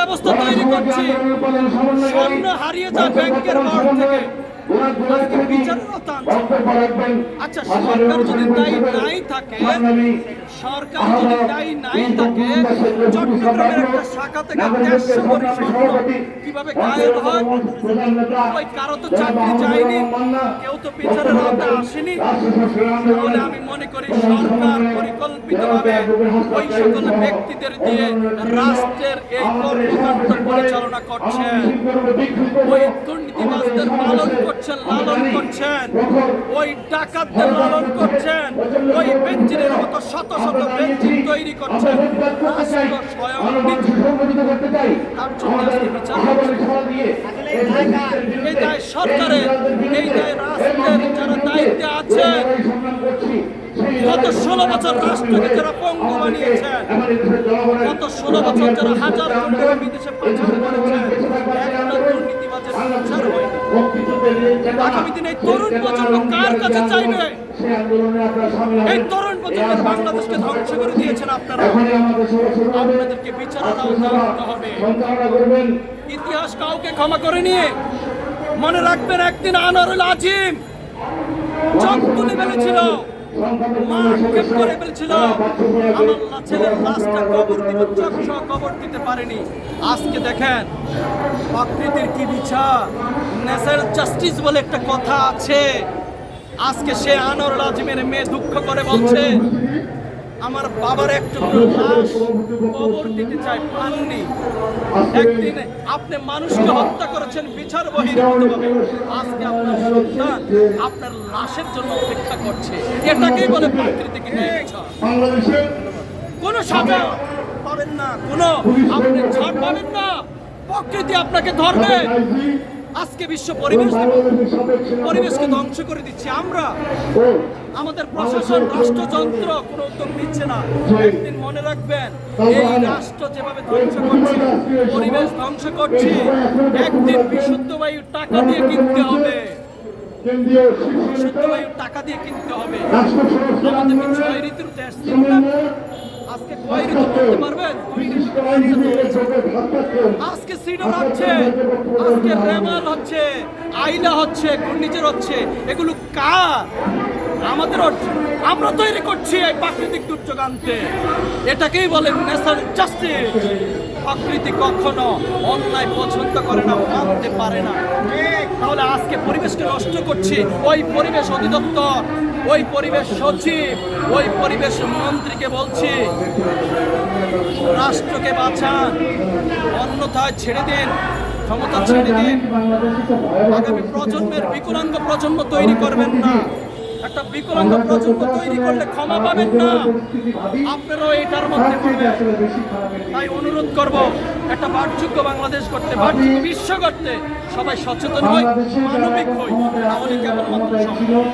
ব্যবস্থা তৈরি করছি। স্বর্ণ হারিয়ে যায় ব্যাংকের ঘর থেকে আচ্ছা সরকার যদি দায়ী নাই থাকে সরকার যদি দায়ী নাই থাকে চট্টগ্রামের একটা শাখা থেকে দেড়শো কোটি কীভাবে গায়েব হয়? ওই কারও তো চাকরি যায়নি। কেউ তো আওতায় আসেনি। তাহলে আমি মনে করি সরকার পরিকল্পিতভাবে ওই সকল ব্যক্তিদের দিয়ে রাষ্ট্রের এই কর্মকাণ্ড পরিচালনা করছেন ওই দুর্নীতিবাজদের পালন করছেন লালন করছেন, ওই ডাকাতদের লালন করছেন, ওই বেঞ্জিনের মতো শত শত বেঞ্জিন তৈরি করছেন। সরকারের দায়িত্বে আছেন ষোলো বছর বানিয়েছেন ষোলো বছর হাজার বিদেশে পাচার করেছেন দুর্নীতিবাজের এই তরুণ কার কাছে তরুণ বাংলাদেশকে দিয়েছেন আপনারা। হবে। ইতিহাস কাউকে ক্ষমা করে নিয়ে মনে রাখবেন, একদিন আনারুল আজিম চোখ তুলে মা আক্ষেপ করে ফেলছিল আমার ছেলের লাশটা দিতে পারেনি। আজকে দেখেন, প্রকৃতির কি বিচার? ন্যাচারাল জাস্টিস বলে একটা কথা আছে। আজকে সে আনোয়ারুল আজিমের মেয়ে দুঃখ করে বলছে আমার বাবার একটু লাশ কবর দিতে চাই পাননি। একদিন আপনি মানুষকে হত্যা করেছেন বিচার বহির্ভূতভাবে আজকে আপনার সন্তান আপনার লাশের জন্য অপেক্ষা করছে। এটাকেই বলে প্রাকৃতিক। কোনো সাজা পাবেন না, কোনো আপনি ছাড় পাবেন না। প্রকৃতি আপনাকে ধরবে। আজকে বিশ্ব পরিবেশ পরিবেশকে ধ্বংস করে দিচ্ছি। আমরা আমাদের প্রশাসন রাষ্ট্রযন্ত্র কোনো উদ্যোগ নিচ্ছে না। একদিন মনে রাখবেন এই রাষ্ট্র যেভাবে ধ্বংস করছে পরিবেশ ধ্বংস করছে একদিন বিশুদ্ধ বায়ু টাকা দিয়ে কিনতে হবে। বিশুদ্ধ বায়ু টাকা দিয়ে কিনতে হবে। আমাদেরকে ছয় ঋতুর দেশ আজকে কয় ঋতু বলতে পারবেন? আজকে সিডর হচ্ছে, আজকে রেমাল হচ্ছে আইলা হচ্ছে, ঘূর্ণিঝড় হচ্ছে। এগুলো কার? আমাদের আমরা তৈরি করছি এই প্রাকৃতিক দুর্যোগ আনতে এটাকেই বলে ন্যাশনাল জাস্টিস। প্রকৃতি কখনো অন্যায় পছন্দ করে না, মানতে পারে না। তাহলে আজকে পরিবেশকে নষ্ট করছি। ওই পরিবেশ অধিদপ্তর ওই পরিবেশ সচিব, ওই পরিবেশ মন্ত্রীকে বলছি, রাষ্ট্রকে বাঁচান, অন্যথায় ছেড়ে দিন, ক্ষমতা ছেড়ে দিন। আগামী প্রজন্মের বিকলাঙ্গ প্রজন্ম তৈরি করবেন না। একটা বিকলাঙ্গ প্রজন্ম তৈরি করলে ক্ষমা পাবেন না। আপনারাও এটার মধ্যে পড়বেন তাই অনুরোধ করব, একটা বারযোগ্য বাংলাদেশ করতে বারযোগ্য বিশ্ব করতে সবাই সচেতন হই, মানবিক হই। তাহলে কেবলমাত্র সম্ভব